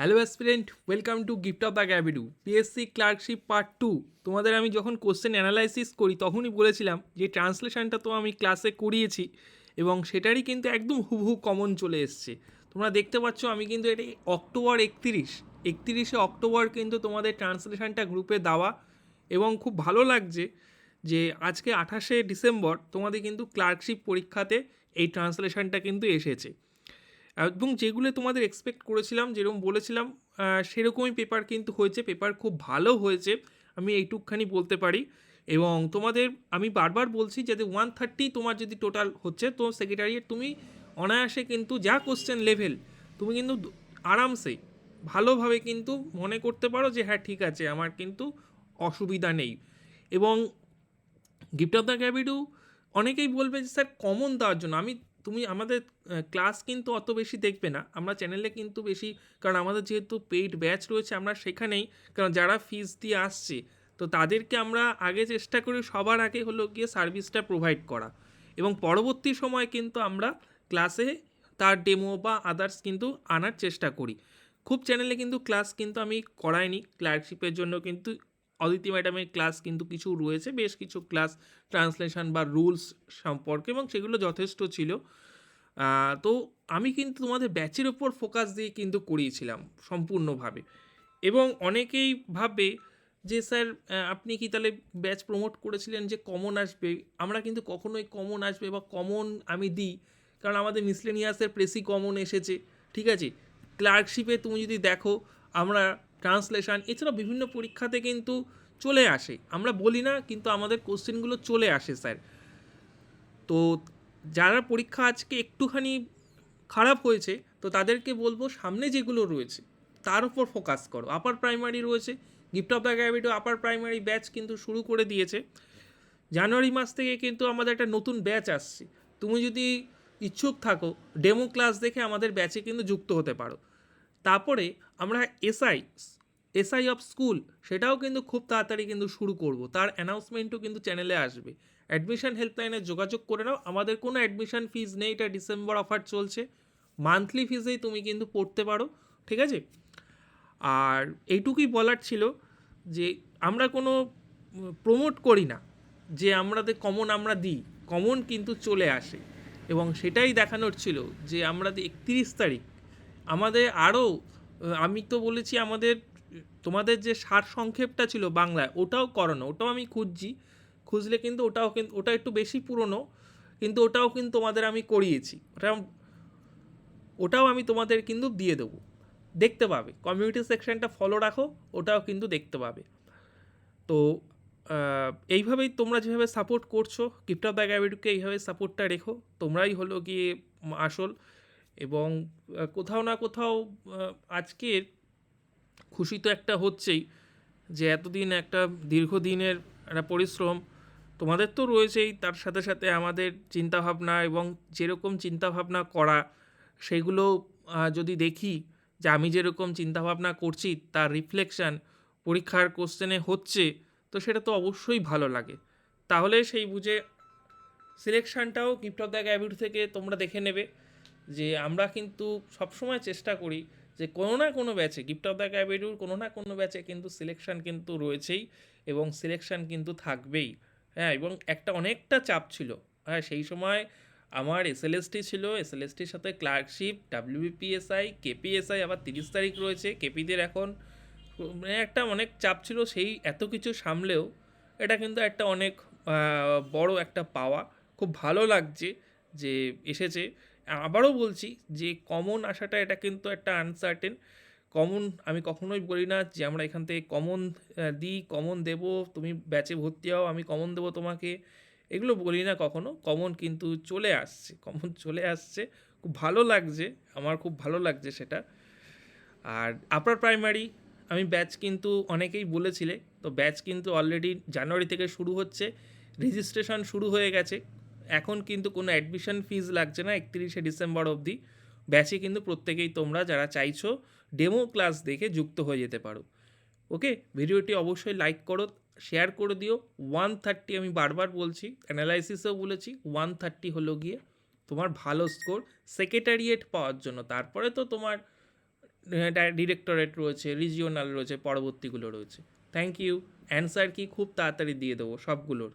Hello aspirant welcome to gift of the গ্যাবিডু PSC clerkship part two তোমাদের আমি যখন question analysis করি, তখনই বলেছিলাম যে ট্রান্সলেশনটা তো আমি ক্লাসে করিয়েছি এবং সেটারই কিন্তু একদম হুবহু কমন চলে এসছে। তোমরা দেখতে পাচ্ছ আমি কিন্তু এটা অক্টোবর একতিরিশ। একতিরিশে অক্টোবর কিন্তু তোমাদের ট্রান্সলেশনটা গ্রুপে দেওয়া এবং খুব ভালো লাগছে যে আজকে আঠাশে ডিসেম্বর তোমাদের কিন্তু ক্লার্কশিপ পরীক্ষাতে এই ট্রান্সলেশনটা কিন্তু এসেছে। এবং যেগুলো তোমাদের এক্সপেক্ট করেছিলাম, যেরকম বলেছিলাম সেরকমই পেপার কিন্তু হয়েছে। পেপার খুব ভালো হয়েছে, আমি এইটুকখানি বলতে পারি। এবং তোমাদের, আমি বারবার বলছি যাতে ওয়ান থার্টি তোমার যদি টোটাল হচ্ছে, তো সেক্রেটারিয়েট তুমি অনায়াসে কিন্তু যা কোশ্চেন লেভেল তুমি কিন্তু আরামসে, ভালোভাবে কিন্তু মনে করতে পারো যে হ্যাঁ ঠিক আছে, আমার কিন্তু অসুবিধা নেই। এবং গিফট অফ দ্য ক্যাবিডু অনেকেই বলবে যে, স্যার কমন দেওয়ার জন্য। আমি তুমি আমাদের ক্লাস কিন্তু অত বেশি দেখবে না। আমরা চ্যানেলে কিন্তু বেশি, কারণ আমাদের যেহেতু পেইড ব্যাচ রয়েছে, আমরা সেখানেই, কারণ যারা ফিজ দিয়ে আসছে, তো তাদেরকে আমরা আগে চেষ্টা করি সবার আগে হলো গিয়ে সার্ভিসটা প্রোভাইড করা। এবং পরবর্তী সময় কিন্তু আমরা ক্লাসে তার ডেমো বা আদার্স কিন্তু আনার চেষ্টা করি। খুব চ্যানেলে কিন্তু ক্লাস কিন্তু আমি করাইনি ক্লার্কশিপের জন্য কিন্তু অদিতি ম্যাডামের ক্লাস কিন্তু কিছু রয়েছে, বেশ কিছু ক্লাস ট্রান্সলেশন বা রুলস সম্পর্কে এবং সেগুলো যথেষ্ট ছিল। তো আমি কিন্তু তোমাদের ব্যাচের ওপর ফোকাস দিয়ে কিন্তু করিয়েছিলাম সম্পূর্ণভাবে। এবং অনেকেই ভাবে যে, স্যার আপনি কি তাহলে ব্যাচ প্রমোট করেছিলেন যে, কমন আসবে? আমরা কিন্তু কখনোই কমন আসবে বা কমন আমি দিই, কারণ আমাদের মিসলেনিয়াসের প্রেসি কমন এসেছে, ঠিক আছে? ক্লার্কশিপে তুমি যদি দেখো, আমরা ট্রান্সলেশন এছাড়া বিভিন্ন পরীক্ষাতে কিন্তু চলে আসে। আমরা বলি না, কিন্তু আমাদের কোশ্চেনগুলো চলে আসে, স্যার। তো যারা পরীক্ষা আজকে একটুখানি খারাপ হয়েছে, তো তাদেরকে বলব সামনে যেগুলো রয়েছে, তার উপর ফোকাস করো। আপার প্রাইমারি রয়েছে, গিফট অফ দ্য গ্যাবিটো আপার প্রাইমারি ব্যাচ কিন্তু শুরু করে দিয়েছে। জানুয়ারি মাস থেকে কিন্তু আমাদের একটা নতুন ব্যাচ আসছে। তুমি যদি ইচ্ছুক থাকো, ডেমো ক্লাস দেখে আমাদের ব্যাচে কিন্তু যুক্ত হতে পারো। তারপরে আমরা এসআই এসআই অফ স্কুল সেটাও কিন্তু খুব তাড়াতাড়ি কিন্তু শুরু করব। তার অ্যানাউন্সমেন্টও কিন্তু চ্যানেলে আসবে। অ্যাডমিশন হেল্পলাইনে যোগাযোগ করে নাও। আমাদের কোনো অ্যাডমিশন ফিজ নেই, এটা ডিসেম্বর অফার চলছে। মান্থলি ফিজেই তুমি কিন্তু পড়তে পারো, ঠিক আছে? আর এইটুকুই বলার ছিল যে আমরা কোনো প্রমোট করি না, যে আমাদের কমন আমরা দিই। কমন কিন্তু চলে আসে। এবং সেটাই দেখানোর ছিল যে আমরা একত্রিশ তারিখ আমাদের আরও আমি তো বলেছি আমাদের, তোমাদের যে সার সংক্ষেপটা ছিল বাংলায়, ওটাও করানো, ওটাও আমি খুঁজছি। খুঁজলে কিন্তু ওটাও কিন্তু ওটা একটু বেশি পুরনো, কিন্তু ওটাও কিন্তু তোমাদের আমি করিয়েছি। ওটা ওটাও আমি তোমাদের কিন্তু দিয়ে দেবো। দেখতে পাবে কমিউনিটি সেকশনটা ফলো রাখো, ওটাও কিন্তু দেখতে পাবে। তো এইভাবেই তোমরা যেভাবে সাপোর্ট করছ দ্য গ্যাবিটুকে এইভাবে সাপোর্টটা রেখো, তোমরাই হলো গিয়ে আসল এবং কোথাও না কোথাও আজকের খুশি তো একটা হচ্ছেই যে এতদিন একটা দীর্ঘদিনের একটা পরিশ্রম তোমাদের তো রয়েছেই, তার সাথে সাথে আমাদের চিন্তাভাবনা এবং যেরকম চিন্তাভাবনা করা সেগুলো যদি দেখি যে আমি যেরকম চিন্তাভাবনা করছি, তার রিফ্লেকশান পরীক্ষার কোশ্চেনে হচ্ছে, তো সেটা তো অবশ্যই ভালো লাগে। তাহলে সেই বুঝে সিলেকশানটাও গিফট অফ দ্য গ্যাবিট থেকে তোমরা দেখে নেবে। যে আমরা কিন্তু সবসময় চেষ্টা করি যে কোনো না কোনো ব্যাচে গিফট অফ দ্য গ্যাবিডুর কোনো না কোনো ব্যাচে কিন্তু সিলেকশন কিন্তু রয়েছেই এবং সিলেকশন কিন্তু থাকবেই। হ্যাঁ এবং একটা অনেকটা চাপ ছিল। হ্যাঁ সেই সময় আমার এসএলএসটি ছিল এসএলএসটির সাথে ক্লার্কশিপ ডাব্লিউবিপিএসআই কেপিএসআই আবার তিরিশ তারিখ রয়েছে। কেপিদের এখন মানে একটা অনেক চাপ ছিল সেই এত কিছু সামলেও এটা কিন্তু একটা অনেক বড় একটা পাওয়া। খুব ভালো লাগছে যে এসেছে। আবারও বলছি যে কমন আসাটা এটা কিন্তু একটা আনসার্টেন কমন আমি কখনোই বলি না যে আমরা এখান থেকে কমন দিই কমন দেব, তুমি ব্যাচে ভর্তি হও, আমি কমন দেবো তোমাকে। এগুলো বলি না কখনো। কমন কিন্তু চলে আসছে কমন চলে আসছে। খুব ভালো লাগছে, আমার খুব ভালো লাগছে সেটা। আর আপার প্রাইমারি আমি ব্যাচ কিন্তু অনেকেই বলেছিলে, তো ব্যাচ কিন্তু অলরেডি জানুয়ারি থেকে শুরু হচ্ছে রেজিস্ট্রেশন শুরু হয়ে গেছে। এখন কিন্তু কোনো অ্যাডমিশন ফিজ লাগছে না, একত্রিশে ডিসেম্বর অবধি। ব্যাচে কিন্তু প্রত্যেকেই তোমরা যারা চাইছো ডেমো ক্লাস দেখে যুক্ত হয়ে যেতে পারো। ওকে ভিডিওটি অবশ্যই লাইক করো শেয়ার করে দিও। ওয়ান থার্টি আমি বারবার বলছি অ্যানালাইসিসেও বলেছি ওয়ান থার্টি হলো গিয়ে তোমার ভালো স্কোর সেক্রেটারিয়েট পাওয়ার জন্য। তারপরে তো তোমার ডিরেক্টরেট রয়েছে রিজিওনাল রয়েছে, পরবর্তীগুলো রয়েছে। থ্যাংক ইউ অ্যান্সার কি খুব তাড়াতাড়ি দিয়ে দেবো সবগুলোর।